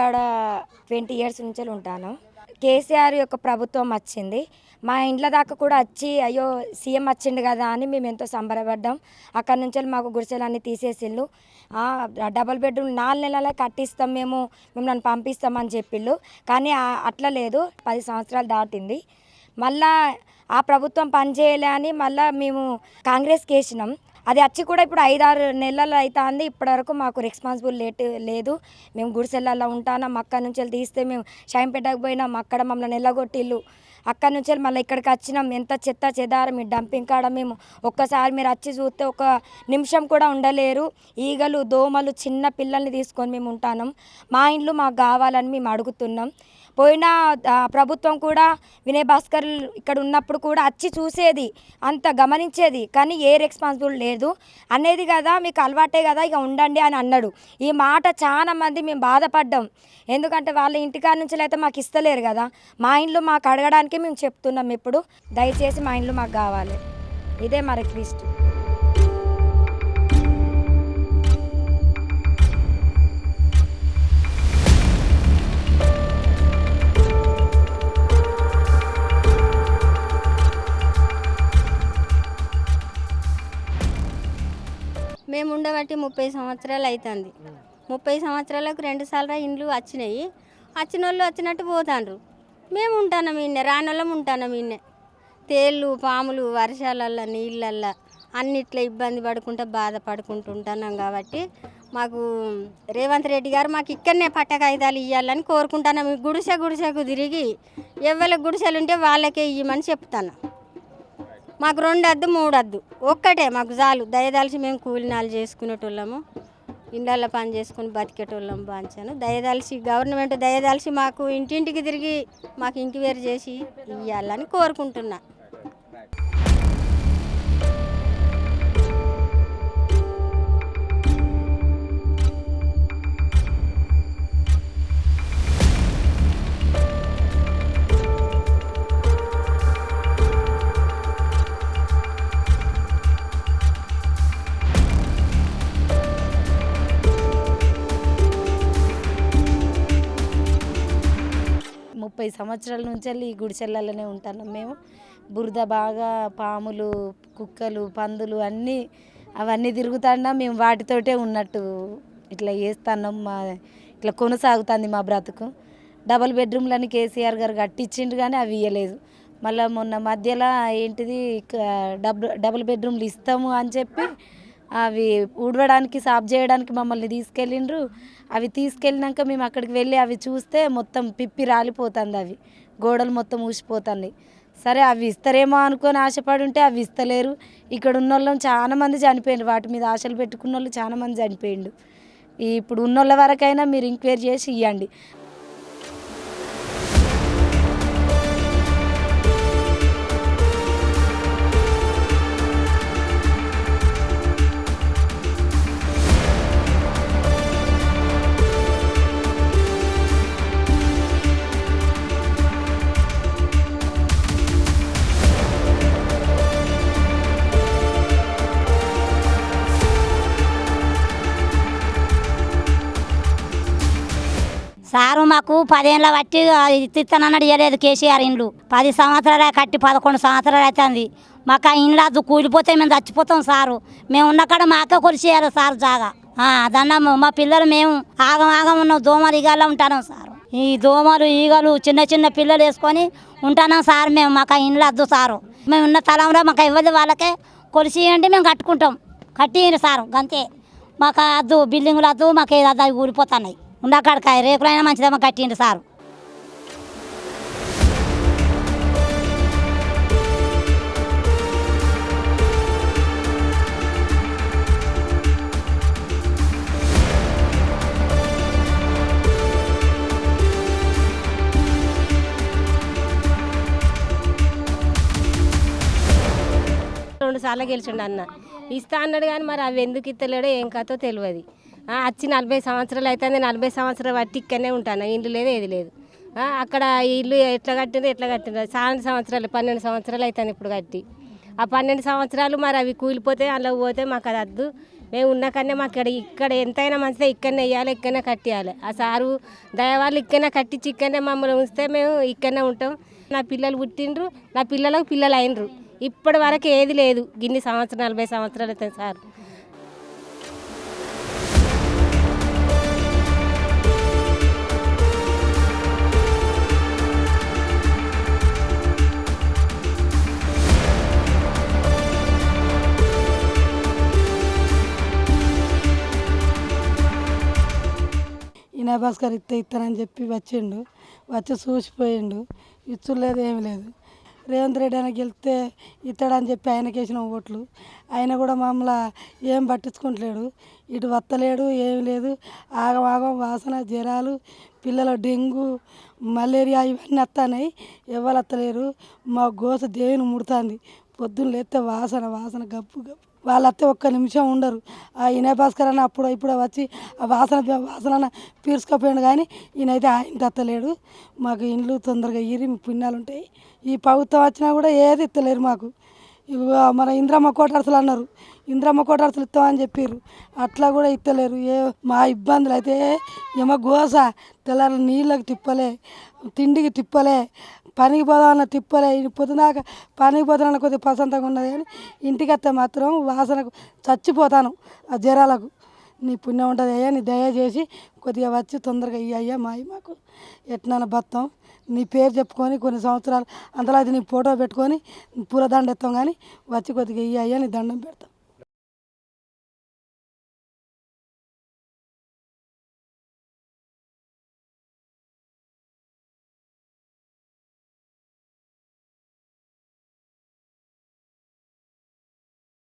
మేము ఇక్కడ twenty years నుంచి ఉంటాను. కేసీఆర్ యొక్క ప్రభుత్వం వచ్చింది. మా ఇంట్లో దాకా కూడా వచ్చి అయ్యో సీఎం వచ్చిండు కదా అని మేము ఎంతో సంబరపడ్డాం. అక్కడ నుంచి మాకు గుడిసెలన్నీ తీసేసిళ్ళు. డబల్ బెడ్రూమ్ నాలుగు నెలలే కట్టిస్తాం మేము మిమ్మల్ని పంపిస్తామని చెప్పిళ్ళు. కానీ అట్లా లేదు. పది సంవత్సరాలు దాటింది. మళ్ళా ఆ ప్రభుత్వం పనిచేయలే అని మళ్ళీ మేము కాంగ్రెస్కి వేసినాం. అది వచ్చి కూడా ఇప్పుడు ఐదారు నెలలు అవుతుంది ఇప్పటివరకు మాకు రెస్పాన్సిబుల్ లేట్ లేదు. మేము గుడిసెలలో ఉంటాం అక్కడ నుంచి వెళ్ళి తీస్తే మేము షాయింపేటకు పోయినాం. అక్కడ మమ్మల్ని నెల్లగొట్టిల్లు అక్కడ నుంచి మళ్ళీ ఇక్కడికి వచ్చినాం. ఎంత చెత్త చెదారం మీ డంపింగ్ కాడ మేము. ఒక్కసారి మీరు వచ్చి చూస్తే ఒక నిమిషం కూడా ఉండలేరు. ఈగలు దోమలు చిన్న పిల్లల్ని తీసుకొని మేము ఉంటాం మా ఇండ్లు మాకు కావాలని మేము అడుగుతున్నాం. పోయిన ప్రభుత్వం కూడా వినయ్ భాస్కర్ ఇక్కడ ఉన్నప్పుడు కూడా వచ్చి చూసేది అంత గమనించేది. కానీ ఏ రెస్పాన్సిబుల్ లేదు. అనేది కదా మీకు అలవాటే కదా ఇక ఉండండి అని అన్నాడు. ఈ మాట చాలా మంది మేము బాధపడ్డాం. ఎందుకంటే వాళ్ళ ఇంటికాడ నుంచి అయితే మాకు ఇస్తలేరు కదా. మా ఇండ్లు మాకు అడగడానికి మేము చెప్తున్నాం ఇప్పుడు. దయచేసి మా ఇండ్లు మాకు కావాలి. ఇదే మా రిక్వెస్ట్ మేము ముప్పై సంవత్సరాలు అవుతుంది ముప్పై సంవత్సరాలకు రెండు సార్లు ఇండ్లు వచ్చినాయి. వచ్చిన వాళ్ళు వచ్చినట్టు పోతాండ్రు. మేము ఉంటాను ఇన్నే రానోళ్ళం ఉంటాను ఇన్నే తేళ్ళు పాములు వర్షాలల్లో నీళ్ళల్లో అన్నిట్లో ఇబ్బంది పడుకుంటూ బాధపడుకుంటుంటున్నాం కాబట్టి మాకు రేవంత్ రెడ్డి గారు మాకు ఇక్కడనే పట్ట కాగితాలు ఇవ్వాలని కోరుకుంటున్నాం గుడిసె గుడిసెకు తిరిగి ఎవరికి గుడిసెలు ఉంటే వాళ్ళకే ఇవ్వమని చెప్తాను. మాకు రెండు అద్దు మూడు అద్దు ఒక్కటే మాకు చాలు. దయదాల్చి మేము కూలినాలు చేసుకునేటోళ్ళము. ఇండ్లలో పని చేసుకుని బతికేటోళ్ళం బాంచాను. దయదాల్చి గవర్నమెంట్ దయదాల్చి మాకు ఇంటింటికి తిరిగి మాకు ఇంక్వైరీ చేసి ఇవ్వాలని కోరుకుంటున్నా. ముప్పై సంవత్సరాల నుంచి వెళ్ళి ఈ గుడిసెల్లలోనే ఉంటున్నాం మేము. బురద బాగా పాములు కుక్కలు పందులు అన్నీ అవన్నీ తిరుగుతాడా మేము వాటితోటే ఉన్నట్టు ఇట్లా వేస్తున్నాం మా ఇట్లా కొనసాగుతుంది మా బ్రతుకు. డబల్ బెడ్రూమ్లని కేసీఆర్ గారు కట్టించిండు కానీ అవి ఇవ్వలేదు మళ్ళీ మొన్న మధ్యలో ఏంటిది డబుల్ డబుల్ బెడ్రూమ్లు ఇస్తాము అని చెప్పి అవి ఊడవడానికి సాఫ్ చేయడానికి మమ్మల్ని తీసుకెళ్ళిండ్రు. అవి తీసుకెళ్ళినాక మేము అక్కడికి వెళ్ళి అవి చూస్తే మొత్తం పిప్పి రాలిపోతుంది అవి. గోడలు మొత్తం ఊసిపోతున్నాయి సరే అవి ఇస్తారేమో అనుకొని ఆశపడి ఉంటే అవి ఇస్తలేరు. ఇక్కడ ఉన్న వాళ్ళం చాలా మంది చనిపోయిండ్రు. వాటి మీద ఆశలు పెట్టుకున్న వాళ్ళు చాలా మంది చనిపోయిండు ఇప్పుడు ఉన్నోళ్ళ వరకైనా మీరు ఎంక్వైరీ చేసి ఇవ్వండి సారు మాకు పదేళ్ళ బట్టి ఇస్తానన్నాడు ఇవ్వలేదు కేసీఆర్ ఇండ్లు. పది సంవత్సరాలు కట్టి పదకొండు సంవత్సరాలు అవుతుంది. మాకు ఆ ఇండ్లు అది కూలిపోతే మేము చచ్చిపోతాం సారు. మేము ఉన్న కాడ మాకే కొలిచేయాలి సారు జాగా. అదన్నాము. మా పిల్లలు మేము ఆగం ఆగం ఉన్నాం దోమలు ఈగల్లో ఉంటాను సారు. ఈ దోమలు ఈగలు చిన్న చిన్న పిల్లలు వేసుకొని ఉంటున్నాం సార్ మేము. మాకు ఆ ఇండ్లు వద్దు సారు. మేము ఉన్న తలంలో మాకు ఇవ్వదు వాళ్ళకే కొలిసి అంటే మేము కట్టుకుంటాం. కట్టి సారు గంతే. మాకు అద్దు బిల్డింగులు వద్దు మాకు ఏదో కూలిపోతున్నాయి ఉండకాడకాయ రేకులైనా మంచిదమ్మా కట్టిండు సారు. రెండు సార్లు గెలిచిండు అన్న. ఇస్తా అన్నాడు కానీ మరి అవి ఎందుకు ఇస్తలేడో ఏం కథో తెలియదు. వచ్చి నలభై సంవత్సరాలు అవుతుంది నలభై సంవత్సరాలు బట్టి ఇక్కడనే ఉంటాను. ఇల్లు లేదు ఏది లేదు. అక్కడ ఇల్లు ఎట్లా కట్టిండ్రు ఎట్లా కట్టిండ్రు? చాలా సంవత్సరాలు పన్నెండు సంవత్సరాలు అవుతుంది ఇప్పుడు కట్టి. ఆ పన్నెండు సంవత్సరాలు మరి అవి కూలిపోతే అందులో పోతే మాకు అది వద్దు. మేము ఉన్న కన్నా మాకు ఇక్కడ ఇక్కడ ఎంతైనా మంచిదే ఇక్కడనే వేయాలి ఇక్కడనే కట్టేయాలి. ఆ సారు దయవాళ్ళు ఇక్కడనే కట్టించి ఇక్కడనే మమ్మల్ని ఉంచితే మేము ఇక్కడనే ఉంటాం. నా పిల్లలు పుట్టిండ్రు నా పిల్లలకు పిల్లలు అయినరు ఇప్పటి వరకు ఏది లేదు. గిన్ని సంవత్సరం నలభై సంవత్సరాలు అవుతుంది సార్. ఈయన భాస్కర్ ఇత్త ఇస్తానని చెప్పి వచ్చిండు. వచ్చి చూసిపోయిండు. ఇచ్చులేదు ఏమి లేదు. రేవంత్ రెడ్డి ఆయన గెలిస్తే ఇస్తాడని చెప్పి ఆయనకి వేసిన ఓట్లు. ఆయన కూడా మమ్మల్ని ఏం పట్టించుకుంటలేడు. ఇటు వత్తలేడు ఏమి లేదు. ఆగం ఆగం వాసన జ్వరాలు పిల్లల డెంగ్యూ మలేరియా ఇవన్నీ వస్తున్నాయి ఎవరు వత్తలేరు. మా గోస దేవుని ముడుతుంది. పొద్దున్న లేస్తే వాసన వాసన గప్పు గప్పు వాళ్ళు వస్తే ఒక్క నిమిషం ఉండరు. ఆ వినయ భాస్కర్ అన్న అప్పుడు ఇప్పుడు వచ్చి ఆ వాసన వాసన పీల్చుకపోయాడు కానీ ఈయనైతే ఆ ఇంటి అత్తలేడు. మాకు ఇండ్లు తొందరగా ఇరి పుణ్యాలు ఉంటాయి ఈ ప్రభుత్వం వచ్చినా కూడా ఏది ఇస్తలేరు మాకు. మన ఇంద్రమ్మ కోటర్సులు అన్నారు. ఇంద్రమ్మ కోటర్సులు ఇస్తామని చెప్పారు అట్లా కూడా ఇస్తలేరు ఏ మా ఇబ్బందులు అయితే ఏమో గోస తెల్లారి నీళ్ళకి తిప్పలే తిండికి తిప్పలే పనికి పోదామన్న తిప్పలే. పొద్దునాక పనికి పోతానన్న కొద్దిగా ప్రశాంతంగా ఉన్నది. కానీ ఇంటికి వస్తే మాత్రం వాసనకు చచ్చిపోతాను ఆ జ్వరాలకు. నీ పుణ్యం ఉంటుంది అయ్యా నీ దయచేసి కొద్దిగా వచ్చి తొందరగా ఇయ్యి అయ్యా మాయి మాకు ఎట్నా బత్తం నీ పేరు చెప్పుకొని కొన్ని సంవత్సరాలు అంతలో అది నీ ఫోటో పెట్టుకొని పూలదండ ఎత్తాం కానీ వచ్చి కొద్దిగా ఇయ్యి అయ్యా నీ దండం పెడతాం.